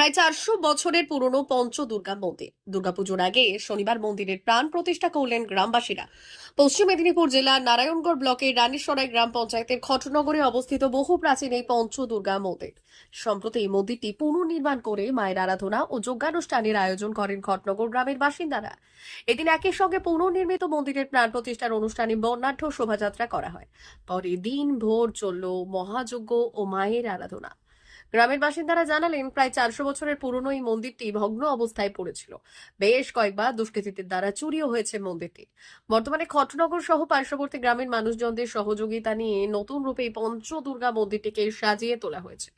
প্রায় চারশো বছরের পুরনো পঞ্চ দুর্গা মন্দির। দুর্গাপুজোর আগে শনিবার মন্দিরের প্রাণ প্রতিষ্ঠা করলেন গ্রামবাসীরা। পশ্চিম মেদিনীপুর জেলার নারায়ণগড় ব্লকের রানীসরাই গ্রাম পঞ্চায়েতের খটনগরে অবস্থিত বহু প্রাচীন এই পঞ্চ দুর্গা মন্দির। সম্প্রতি এই মন্দিরটি পুনর্নির্মাণ করে মায়ের আরাধনা ও যজ্ঞানুষ্ঠানের আয়োজন করেন খটনগর গ্রামের বাসিন্দারা। এদিন একই সঙ্গে পুনর্নির্মিত মন্দিরের প্রাণ প্রতিষ্ঠার অনুষ্ঠানে বর্ণাঢ্য শোভাযাত্রা করা হয়। পরে দিন ভোর চলল মহাযজ্ঞ ও মায়ের আরাধনা। গ্রামের বাসিন্দারা জানালেন, প্রায় চারশো বছরের পুরনো এই মন্দিরটি ভগ্ন অবস্থায় পড়েছিল। বেশ কয়েকবার দুষ্কৃতীদের দ্বারা চুরিও হয়েছে মন্দিরটি। বর্তমানে খটনগর সহ পার্শ্ববর্তী গ্রামের মানুষজনদের সহযোগিতা নিয়ে নতুন রূপে এই পঞ্চ দুর্গা মন্দিরটিকে সাজিয়ে তোলা হয়েছে।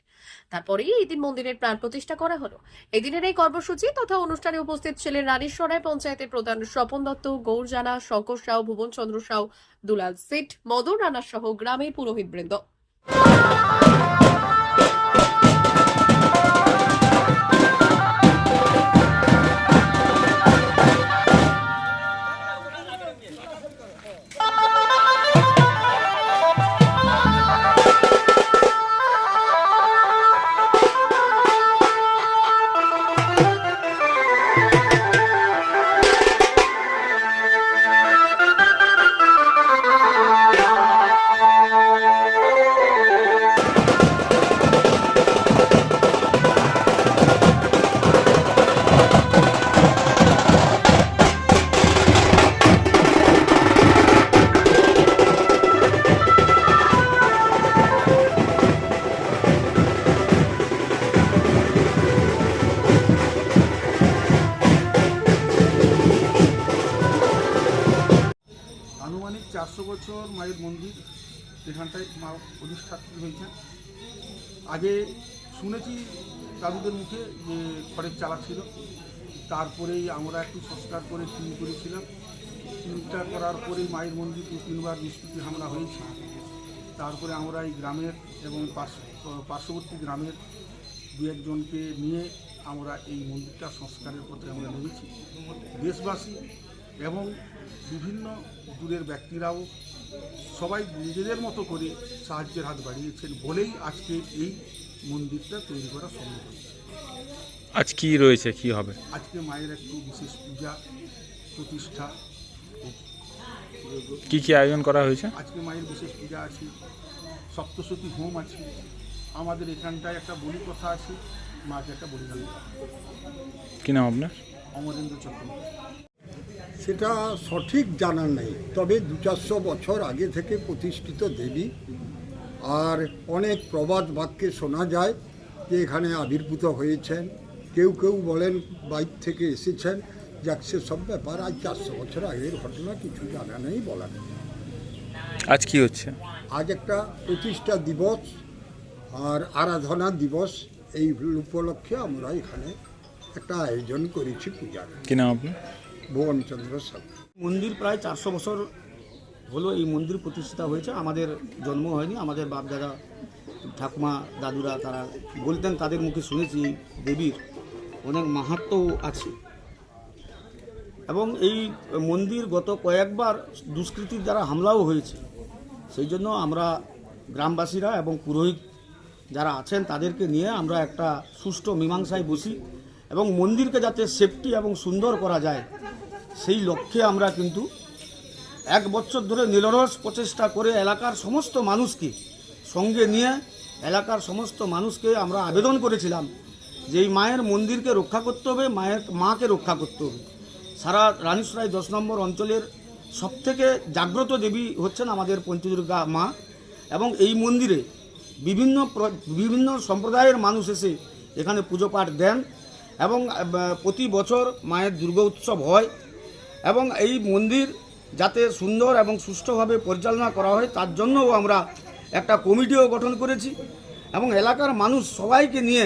তারপরেই এই দিন মন্দিরের প্রাণ প্রতিষ্ঠা করা হলো। এদিনের এই কর্মসূচি তথা অনুষ্ঠানে উপস্থিত ছিলেন রানীশ্বরাই পঞ্চায়েতের প্রধান স্বপন দত্ত, গৌরজানা, শঙ্কর সাউ ভুবন চন্দ্র সাউ, দুলাল সেট মদন রানা সহ গ্রামের পুরোহিত বছর মায়ের মন্দির এখানটায় মা অধিষ্ঠাত্রী হয়েছেন আগে শুনেছি দাদুদের মুখে যে খড়ের চালা ছিল। তারপরেই আমরা একটু সংস্কার করে টিন করেছিলাম। টিনটা করার পরেই মায়ের মন্দির দু তিনবার দুষ্কৃতি হামলা হয়েছে। তারপরে আমরা এই গ্রামের এবং পার্শ্ববর্তী গ্রামের দু একজনকে নিয়ে আমরা এই মন্দিরটা সংস্কারের পথে আমরা নেমেছি। দেশবাসী এবং বিভিন্ন দূরের ব্যক্তিরাও সবাই নিজেদের মতো করে সাহায্যের হাত বাড়িয়েছেন বলেই আজকে এই মন্দিরটা তৈরি করা সম্ভব হয়েছে। আজ কি রয়েছে কি হবে? আজকে মায়ের একটু বিশেষ পূজা প্রতিষ্ঠা কি কি আয়োজন করা হয়েছে? আজকে মায়ের বিশেষ পূজা আছে সপ্তশতী হোম আছে আমাদের এখানটায় একটা বলি কথা আছে মাকে একটা বলিদান দেওয়া কি নাম আপনার? অমরেন্দ্র চক্রবর্তী সেটা সঠিক জানা নেই। তবে দু চারশো বছর আগে থেকে প্রতিষ্ঠিত দেবী আর অনেক প্রবাদ বাক্যে শোনা যায় যে এখানে আবির্ভূত হয়েছেন। কেউ কেউ বলেন বাইর থেকে এসেছেন। যাক সে সব ব্যাপার আজ চারশো বছর আগের ঘটনা কিছু জানা নেই বলা নেই। আজ কি হচ্ছে? আজ একটা প্রতিষ্ঠা দিবস আর আরাধনা দিবস। এই উপলক্ষে আমরা এখানে একটা আয়োজন করেছি পূজার। কি নাম আপনার? ভুবনচন্দ্র সাউ মন্দির প্রায় চারশো বছর হলো এই মন্দির প্রতিষ্ঠিত হয়েছে। আমাদের জন্ম হয়নি, আমাদের বাপ দাদা, ঠাকুমা, দাদুরা তারা বলতেন, তাদের মুখে শুনেছি দেবীর। অনেক মাহাত্ম্যও আছে। এবং এই মন্দির গত কয়েকবার দুষ্কৃতির দ্বারা হামলাও হয়েছে। সেই জন্য আমরা গ্রামবাসীরা এবং পুরোহিত যারা আছেন, তাদেরকে নিয়ে আমরা একটা সুষ্ঠু মীমাংসায় বসি এবং মন্দিরকে যাতে সেফটি এবং সুন্দর করা যায় সেই লক্ষ্যে আমরা কিন্তু এক বছর ধরে নিরলস প্রচেষ্টা করে এলাকার সমস্ত মানুষকে সঙ্গে নিয়ে এলাকার সমস্ত মানুষকে আমরা আবেদন করেছিলাম যে এই মায়ের মন্দিরকে রক্ষা করতে হবে, মায়ের মাকে রক্ষা করতে হবে। সারা রানীসরাই দশ নম্বর অঞ্চলের সবথেকে জাগ্রত দেবী হচ্ছেন আমাদের পঞ্চদুর্গা মা এবং এই মন্দিরে বিভিন্ন বিভিন্ন সম্প্রদায়ের মানুষ এসে এখানে পুজো পাঠ দেন এবং প্রতি বছর মায়ের দুর্গা উৎসব হয়। এবং এই মন্দির যাতে সুন্দর এবং সুষ্ঠুভাবে পরিচালনা করা হয়, তার জন্যও আমরা একটা কমিটিও গঠন করেছি এবং এলাকার মানুষ সবাইকে নিয়ে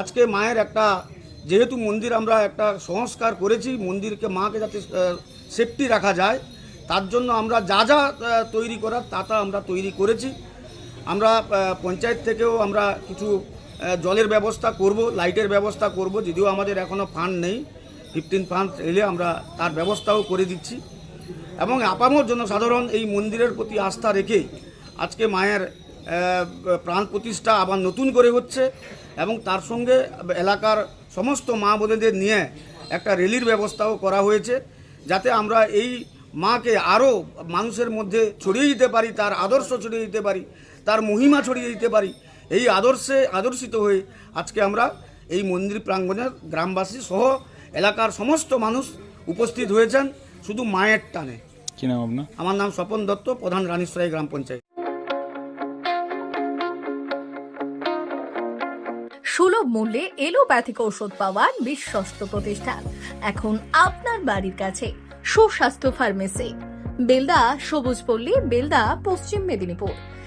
আজকে মায়ের একটা, যেহেতু মন্দির আমরা একটা সংস্কার করেছি, মন্দিরকে মাকে যাতে সেফটি রাখা যায়, তার জন্য আমরা যা যা তৈরি করার তা তা আমরা তৈরি করেছি। আমরা পঞ্চায়েত থেকেও আমরা কিছু জলের ব্যবস্থা করব, লাইটের ব্যবস্থা করব, যদিও আমাদের এখনও ফান্ড নেই। ফিফটিন ফান্ড এলে আমরা তার ব্যবস্থাও করে দিচ্ছি। এবং আপামর জনসাধারণ এই মন্দিরের প্রতি আস্থা রেখে আজকে মায়ের প্রাণ প্রতিষ্ঠা আবার নতুন করে হচ্ছে এবং তার সঙ্গে এলাকার সমস্ত মা বোনেদের নিয়ে একটা র্যালির ব্যবস্থাও করা হয়েছে যাতে আমরা এই মাকে আরও মানুষের মধ্যে ছড়িয়ে দিতে পারি, তার আদর্শ ছড়িয়ে দিতে পারি, তার মহিমা ছড়িয়ে দিতে পারি। এই আদর্শে আদর্শিত হয়ে আজকে আমরা এই মন্দির প্রাঙ্গণের গ্রামবাসী সহ এলাকার সমস্ত মানুষ উপস্থিত হয়েছেন শুধু মায়ের টানে। কি নাম আপনার? আমার নাম স্বপন দত্ত প্রধান রানীশ্বরাই গ্রাম পঞ্চায়েত। সুলভ মূল্যে এলোপ্যাথিক ঔষধ পাওয়ার বিশ্বস্ত প্রতিষ্ঠান। এখন আপনার বাড়ির কাছে সুস্বাস্থ্য ফার্মেসি। বেলদা সবুজ পল্লী বেলদা পশ্চিম মেদিনীপুর।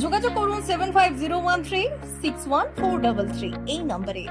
যোগাযোগ করুন seven five zero one three six one four double three এই নম্বরে।